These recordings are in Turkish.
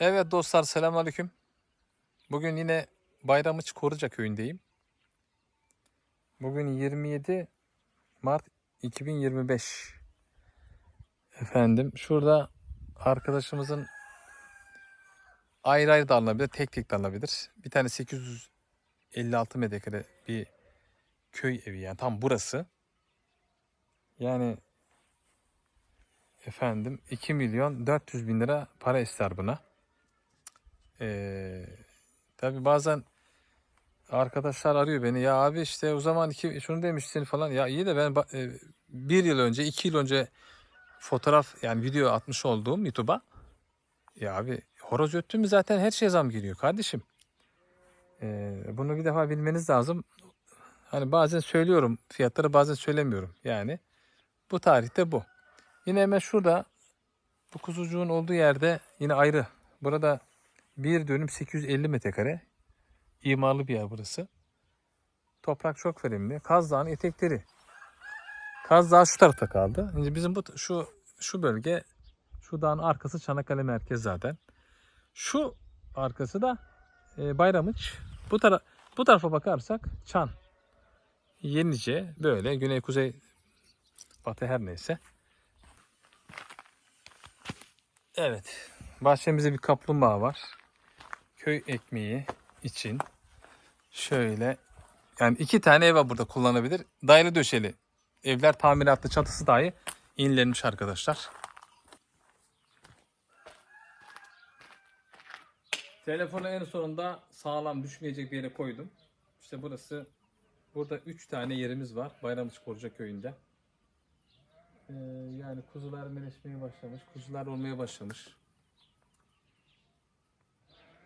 Evet dostlar selamünaleyküm. Bugün yine Bayramıç Koruca köyündeyim. Bugün 27 Mart 2025. Efendim şurada arkadaşımızın ayrı ayrı da alınabilir, tek tek de alınabilir. Bir tane 856 metrekare bir köy evi yani tam burası. Yani efendim 2 milyon 400 bin lira para ister buna. Ee, tabii bazen arkadaşlar arıyor beni ya abi işte o zaman iki, şunu demiştin falan ya iyi de ben e, bir yıl önce iki yıl önce fotoğraf yani video atmış olduğum YouTube'a ya abi horoz öttü mü zaten her şeye zam geliyor kardeşim. Ee, bunu bir defa bilmeniz lazım. Hani bazen söylüyorum fiyatları bazen söylemiyorum yani. Bu tarihte bu. Yine hemen şurada bu kuzucuğun olduğu yerde yine ayrı. Burada bir dönüm 850 metrekare. İmarlı bir yer burası. Toprak çok verimli. Kaz Dağı'nın etekleri. Kaz Dağı şu tarafta kaldı. Şimdi bizim bu şu şu bölge şu dağın arkası Çanakkale merkez zaten. Şu arkası da e, Bayramıç. Bu tara bu tarafa bakarsak Çan. Yenice böyle güney kuzey batı her neyse. Evet. Bahçemizde bir kaplumbağa var. Köy ekmeği için şöyle yani iki tane ev var burada kullanabilir. Daire döşeli. Evler tamiratlı çatısı dahi yenilenmiş arkadaşlar. Telefonu en sonunda sağlam düşmeyecek bir yere koydum. İşte burası burada 3 tane yerimiz var Bayramıç Koruca köyünde. Ee, yani kuzular meleşmeye başlamış, kuzular olmaya başlamış.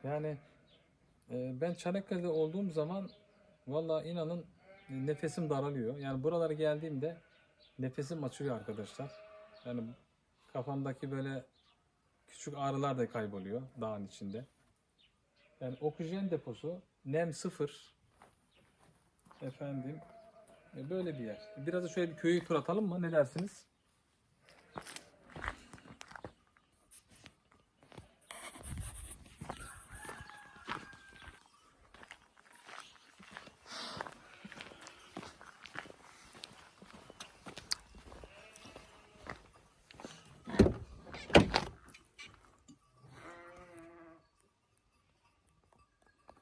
Yani e, ben Çanakkale'de olduğum zaman valla inanın nefesim daralıyor. Yani buralara geldiğimde nefesim açılıyor arkadaşlar. Yani kafamdaki böyle küçük ağrılar da kayboluyor dağın içinde. Yani oksijen deposu, nem sıfır. Efendim, e, böyle bir yer. Biraz da şöyle bir köyü tur atalım mı? Ne dersiniz?